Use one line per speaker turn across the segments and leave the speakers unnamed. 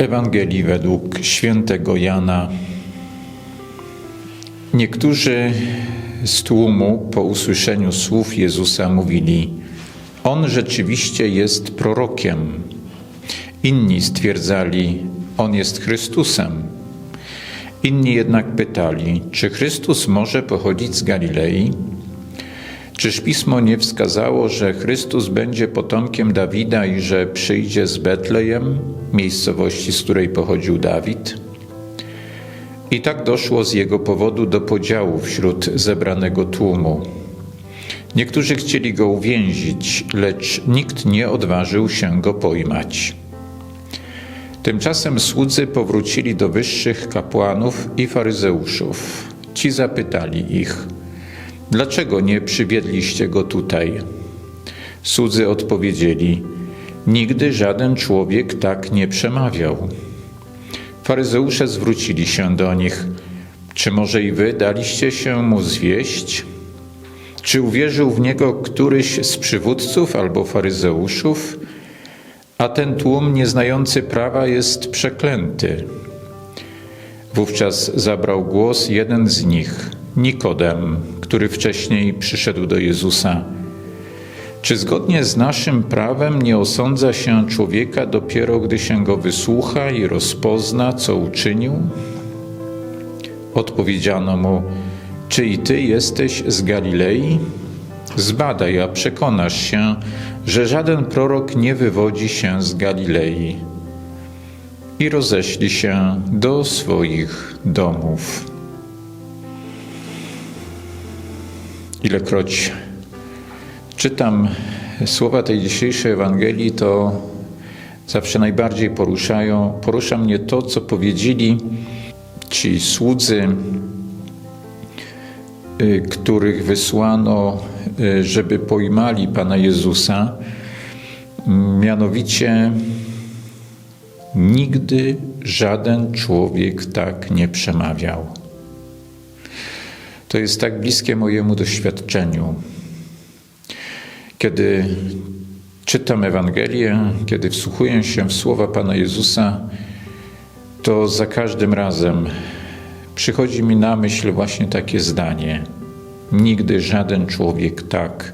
Ewangelii według świętego Jana. Niektórzy z tłumu po usłyszeniu słów Jezusa mówili: On rzeczywiście jest prorokiem. Inni stwierdzali: On jest Chrystusem. Inni jednak pytali: Czy Chrystus może pochodzić z Galilei? Czyż pismo nie wskazało, że Chrystus będzie potomkiem Dawida i że przyjdzie z Betlejem, miejscowości, z której pochodził Dawid? I tak doszło z jego powodu do podziału wśród zebranego tłumu. Niektórzy chcieli go uwięzić, lecz nikt nie odważył się go pojmać. Tymczasem słudzy powrócili do wyższych kapłanów i faryzeuszów. Ci zapytali ich: Dlaczego nie przywiedliście go tutaj? Słudzy odpowiedzieli: Nigdy żaden człowiek tak nie przemawiał. Faryzeusze zwrócili się do nich: Czy może i wy daliście się mu zwieść? Czy uwierzył w niego któryś z przywódców albo faryzeuszów? A ten tłum nieznający prawa jest przeklęty. Wówczas zabrał głos jeden z nich, Nikodem, który wcześniej przyszedł do Jezusa. Czy zgodnie z naszym prawem nie osądza się człowieka dopiero, gdy się go wysłucha i rozpozna, co uczynił? Odpowiedziano mu: Czy i ty jesteś z Galilei? Zbadaj, a przekonasz się, że żaden prorok nie wywodzi się z Galilei. I roześli się do swoich domów. Ilekroć czytam słowa tej dzisiejszej Ewangelii, to zawsze najbardziej poruszają, porusza mnie to, co powiedzieli ci słudzy, y, których wysłano, y, żeby pojmali Pana Jezusa. Mianowicie, nigdy żaden człowiek tak nie przemawiał. To jest tak bliskie mojemu doświadczeniu. Kiedy czytam Ewangelię, kiedy wsłuchuję się w słowa Pana Jezusa, to za każdym razem przychodzi mi na myśl właśnie takie zdanie: Nigdy żaden człowiek tak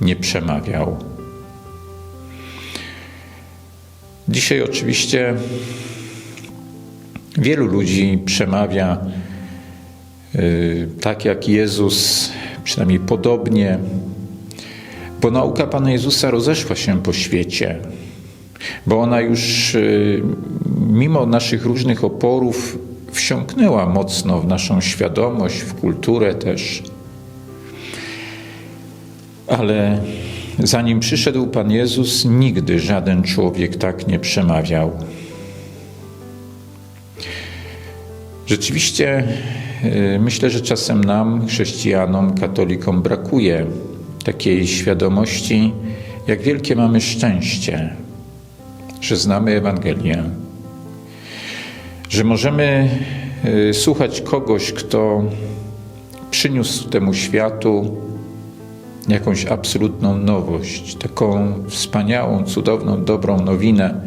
nie przemawiał. Dzisiaj oczywiście wielu ludzi przemawia tak jak Jezus, przynajmniej podobnie, bo nauka Pana Jezusa rozeszła się po świecie, bo ona już y, mimo naszych różnych oporów wsiąknęła mocno w naszą świadomość, w kulturę też. Ale zanim przyszedł Pan Jezus, nigdy żaden człowiek tak nie przemawiał. Rzeczywiście y, myślę, że czasem nam, chrześcijanom, katolikom, brakuje takiej świadomości, jak wielkie mamy szczęście, że znamy Ewangelię, że możemy y, słuchać kogoś, kto przyniósł temu światu jakąś absolutną nowość, taką wspaniałą, cudowną, dobrą nowinę.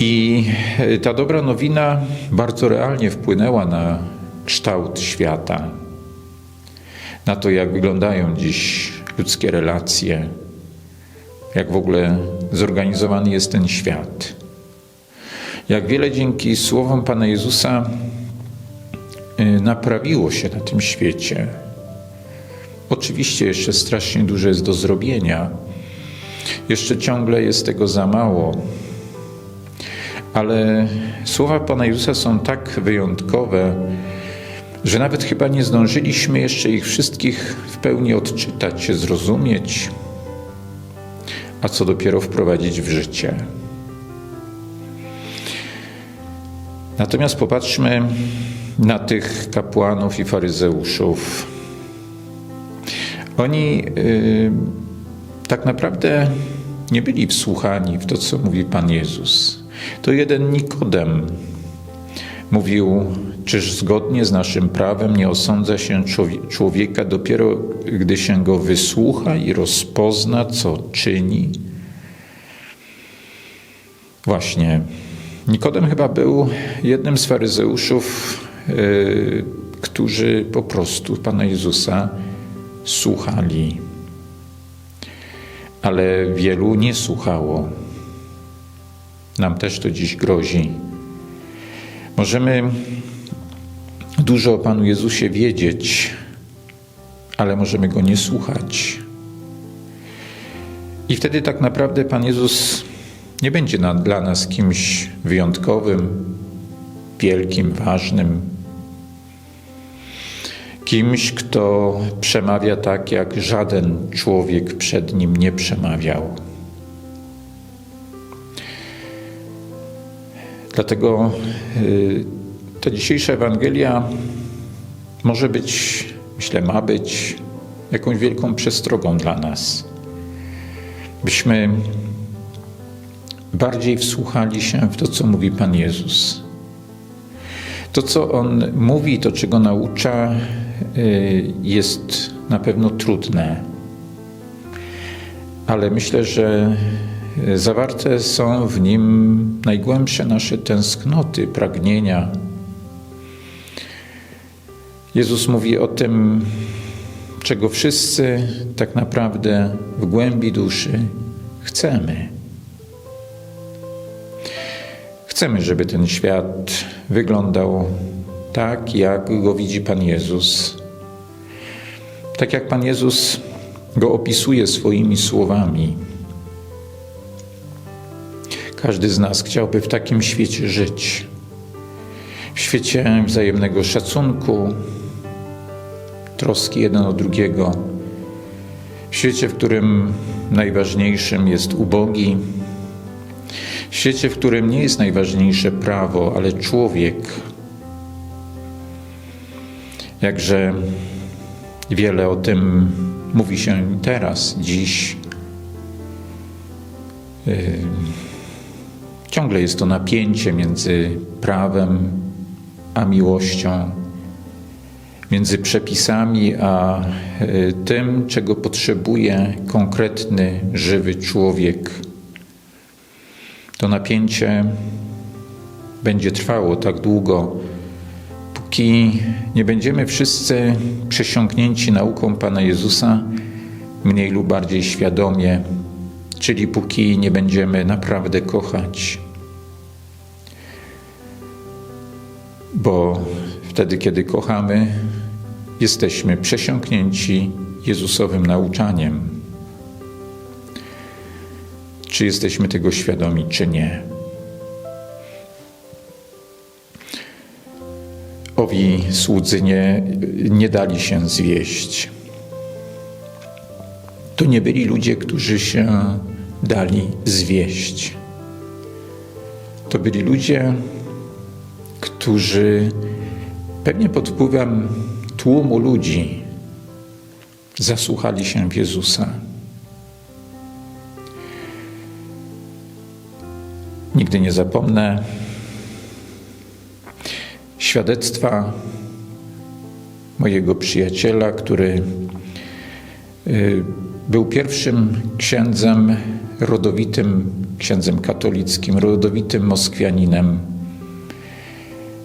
I y, ta dobra nowina bardzo realnie wpłynęła na kształt świata, na to, jak wyglądają dziś ludzkie relacje, jak w ogóle zorganizowany jest ten świat. Jak wiele dzięki słowom Pana Jezusa y, naprawiło się na tym świecie. Oczywiście jeszcze strasznie dużo jest do zrobienia. Jeszcze ciągle jest tego za mało. Ale słowa Pana Jezusa są tak wyjątkowe, że nawet chyba nie zdążyliśmy jeszcze ich wszystkich w pełni odczytać, zrozumieć, a co dopiero wprowadzić w życie. Natomiast popatrzmy na tych kapłanów i faryzeuszów. Oni yy, tak naprawdę nie byli wsłuchani w to, co mówi Pan Jezus. To jeden Nikodem mówił, czyż zgodnie z naszym prawem nie osądza się człowieka dopiero, gdy się go wysłucha i rozpozna, co czyni? Właśnie. Nikodem chyba był jednym z faryzeuszów, yy, którzy po prostu Pana Jezusa słuchali. Ale wielu nie słuchało. Nam też to dziś grozi. Możemy dużo o Panu Jezusie wiedzieć, ale możemy Go nie słuchać. I wtedy tak naprawdę Pan Jezus nie będzie na, dla nas kimś wyjątkowym, wielkim, ważnym, kimś, kto przemawia tak, jak żaden człowiek przed nim nie przemawiał. Dlatego y, ta dzisiejsza Ewangelia może być, myślę, ma być jakąś wielką przestrogą dla nas, byśmy bardziej wsłuchali się w to, co mówi Pan Jezus. To, co On mówi, to, czego naucza, y, jest na pewno trudne, ale myślę, że zawarte są w nim najgłębsze nasze tęsknoty, pragnienia. Jezus mówi o tym, czego wszyscy tak naprawdę w głębi duszy chcemy. Chcemy, żeby ten świat wyglądał tak, jak go widzi Pan Jezus. Tak jak Pan Jezus go opisuje swoimi słowami. Każdy z nas chciałby w takim świecie żyć. W świecie wzajemnego szacunku, troski jeden o drugiego. W świecie, w którym najważniejszym jest ubogi. W świecie, w którym nie jest najważniejsze prawo, ale człowiek. Jakże wiele o tym mówi się teraz, dziś. Yy Ciągle jest to napięcie między prawem a miłością, między przepisami a e, tym, czego potrzebuje konkretny, żywy człowiek. To napięcie będzie trwało tak długo, póki nie będziemy wszyscy przesiąknięci nauką Pana Jezusa, mniej lub bardziej świadomie czyli póki nie będziemy naprawdę kochać. Bo wtedy, kiedy kochamy, jesteśmy przesiąknięci Jezusowym nauczaniem. Czy jesteśmy tego świadomi, czy nie. Owi słudzy nie, nie dali się zwieść. To nie byli ludzie, którzy się dali zwieść. To byli ludzie, którzy pewnie pod wpływem tłumu ludzi zasłuchali się w Jezusa. Nigdy nie zapomnę świadectwa mojego przyjaciela, który y, był pierwszym księdzem rodowitym księdzem katolickim, rodowitym Moskwianinem.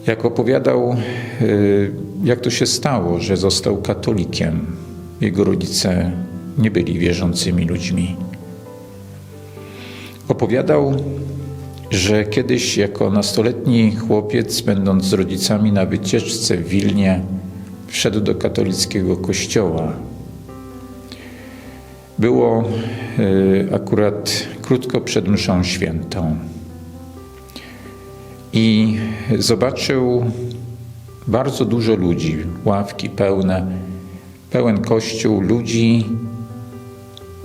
Jak opowiadał, y, jak to się stało, że został katolikiem. Jego rodzice nie byli wierzącymi ludźmi. Opowiadał, że kiedyś jako nastoletni chłopiec, będąc z rodzicami na wycieczce w Wilnie, wszedł do katolickiego kościoła było akurat krótko przed mszą świętą. I zobaczył bardzo dużo ludzi, ławki pełne, pełen kościół ludzi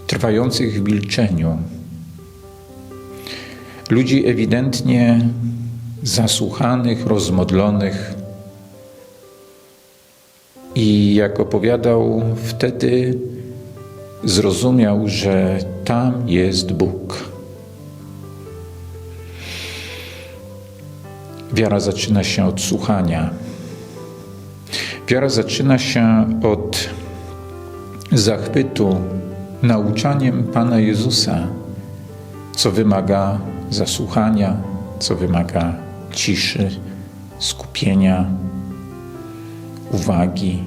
trwających w milczeniu. Ludzi ewidentnie zasłuchanych, rozmodlonych. I jak opowiadał, wtedy zrozumiał, że tam jest Bóg. Wiara zaczyna się od słuchania. Wiara zaczyna się od zachwytu nauczaniem Pana Jezusa, co wymaga zasłuchania, co wymaga ciszy, skupienia, uwagi.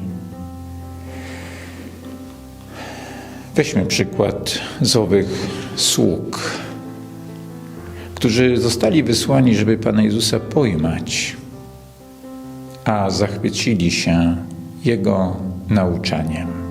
Weźmy przykład z owych sług, którzy zostali wysłani, żeby Pana Jezusa pojmać, a zachwycili się Jego nauczaniem.